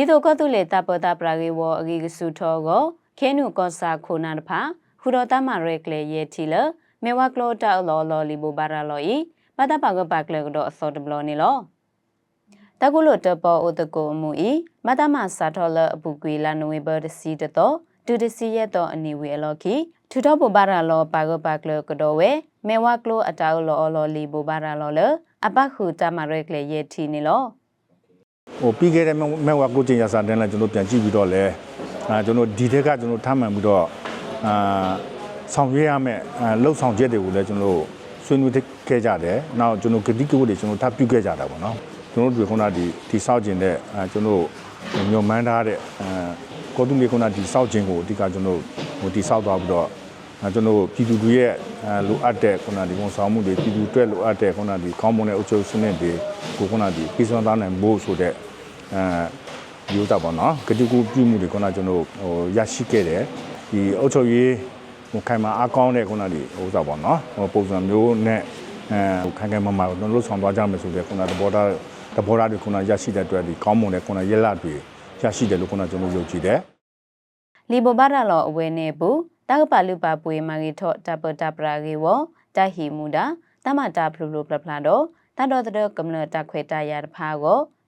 ဒီတော့ကတုလေတပတာပရာဂေဝအဂီကစုထောကိုခဲနုကောစာခိုနာတဖာဟူတော်တမရဲကလေယေတီလမေဝကလောတာလောလောလီဘူဘာရာလောဤပတပကပကလေကတော့အစောတဘလောနေလောတကုလိုတပေါ်ဥတကိုအမှုဤမတမစာထောလအပူကွေလာနိုဝေဘာတစီတတော့ဒူတစီရဲ့တော့အနီဝေအလော်ခီထူတော့ဘူဘာရာလောပါကပကလေကတော့ဝဲမေဝကလောအတောက်လောလောလီဘူဘာရာလောလအပခုတမရဲကလေယေတီနေလော ဟိုပြီးခဲ့တဲ့မဲ့ဝါကိုကျင်ရစာတန်းလည်းကျွန်တော်ပြန်ကြည့်ပြီးတော့လဲအာကျွန်တော်ဒီထက်ကကျွန်တော်ထမ်းမှန်ပြီးတော့အာဆောင်ရွက်ရမယ့်အာလှုပ်ဆောင်ချက်တွေကိုလည်းကျွန်တော်ဆွေးနွေးခဲ့ကြတယ်။နောက်ကျွန်တော်ဂတိကဝတ်တွေကျွန်တော်ထပ်ပြုခဲ့ကြတာပေါ့နော်။ကျွန်တော်တို့ခုနဒီဒီစောက်ကျင်တဲ့အာကျွန်တော်ညွန်မှန်းထားတဲ့အာကောတုမေခုနဒီစောက်ကျင်ကိုအဓိကကျွန်တော်ဟိုဒီစောက်သွားပြီးတော့အဲကျွန်တော်ပြည်သူတွေရဲ့အဲလိုအပ်တဲ့ခုနဒီဝန်ဆောင်မှုတွေပြည်သူတွေလိုအပ်တဲ့ခုနဒီကောင်းမွန်တဲ့အုပ်ချုပ်စနစ်တွေကိုခုနဒီပြည်စွမ်းသားနိုင်ဖို့ဆိုတဲ့ အဲယူတာပေါ့နော်ဂတိကူပြုမှုတွေခုနကျွန်တော်ဟိုရရှိခဲ့တယ်ဒီအုပ်ချုပ်ရေးဟိုခိုင်မာအားကောင်းတဲ့ခုနဒီဟိုစားပေါ့နော်ဟိုပုံစံမျိုးနဲ့အဲခိုင်ခိုင်မာမာကျွန်တော်လှုပ်ဆောင်သွားကြမယ်ဆိုတဲ့ခုနသဘောထားသဘောထားတွေခုနရရှိတဲ့အတွက်ဒီကောင်းမွန်တဲ့ခုနရက်လက်တွေရရှိတယ်လို့ခုနကျွန်တော်ယုံကြည်တယ်လီဘဘာရလောအဝဲနေဘူးတောက်ပါလူပါပွေမာဂီထော့တပတပရာဂေဝတဟီမူဒါတမတာဖလူလူပလပလာတော့တတော်တော်ကမ္လတခွေတရတဖာကို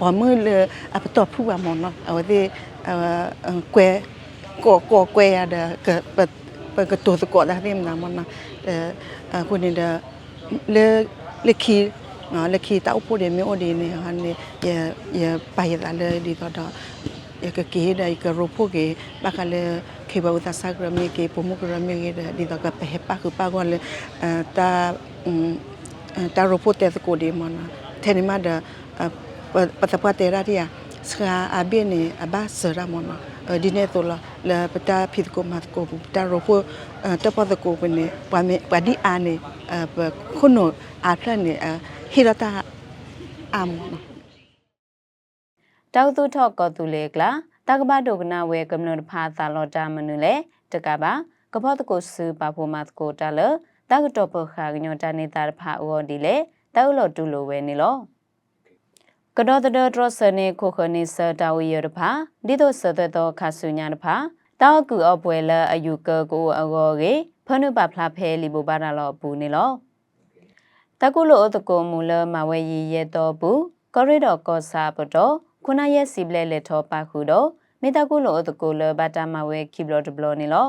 ye sa khuru ma ba ma da le ne ye le ba ko na ke le klan mo no ye ye sa ta ba le we the me ye sa ta ba khu le we the ko mo na ge ye pu le ba ne di da da we the te te pa ya le pom pom mu le a pa to phu ba mo no we the kwe ko ko kwe ya da ka pa pa ka to ko da them na mo na eh ko ni da le le ki နော်လက်ခီတောက်ဖို့တယ်မျိုးဒီနေဟာနေရရပိုင်လာလေဒီတော့ရကကေဒိုင်ကရိုဖိုကေဘကလေခေဘဝသဆာဂရမီကေပမှုဂရမီကေဒီတော့ကပဟပကပကောလေတာတာရိုဖိုတဲ့ကိုဒီမနာထဲနေမှာဒါ ပတပတ်တဲ့ရတီယာစကာအဘိနေအဘဆရာမနာဒီနေ့တော့လာပတာဖိကိုမတ်ကိုတာရိုဖိုတပတ်ကိုပနေပမေပဒီအာနေခုနအာထနေ hirata am တောက်သူထော့ကောတူလေကလာတကဘာဒုကနာဝဲကမ္နတဖာသာလောတာမနုလေတကဘာကဘောတကိုစပါဖို့မတ်ကိုတလတကတော့ပခါညောတနေတာဖာအောဒီလေတောက်လို့တူလိုဝဲနေလော ကဒေါ်တဒဒရစနေခိုခနေစတာဝီရဖာဒီတော့စတဲ့တော့ခါဆုညာတဖာတောက်ကူအပွဲလအယူကကိုအဂောကေဖနုပဖလာဖဲလီဘဘာနာလောပူနေလောတကုလိုအတကိုမူလမဝဲရီရဲတော့ဘူးကောရီဒေါ်ကောစာပတော့ခုနရဲ့စီပလဲလက်ထောပါခုတော့မေတကုလိုအတကိုလဘတာမဝဲခိဘလဒဘလနေလော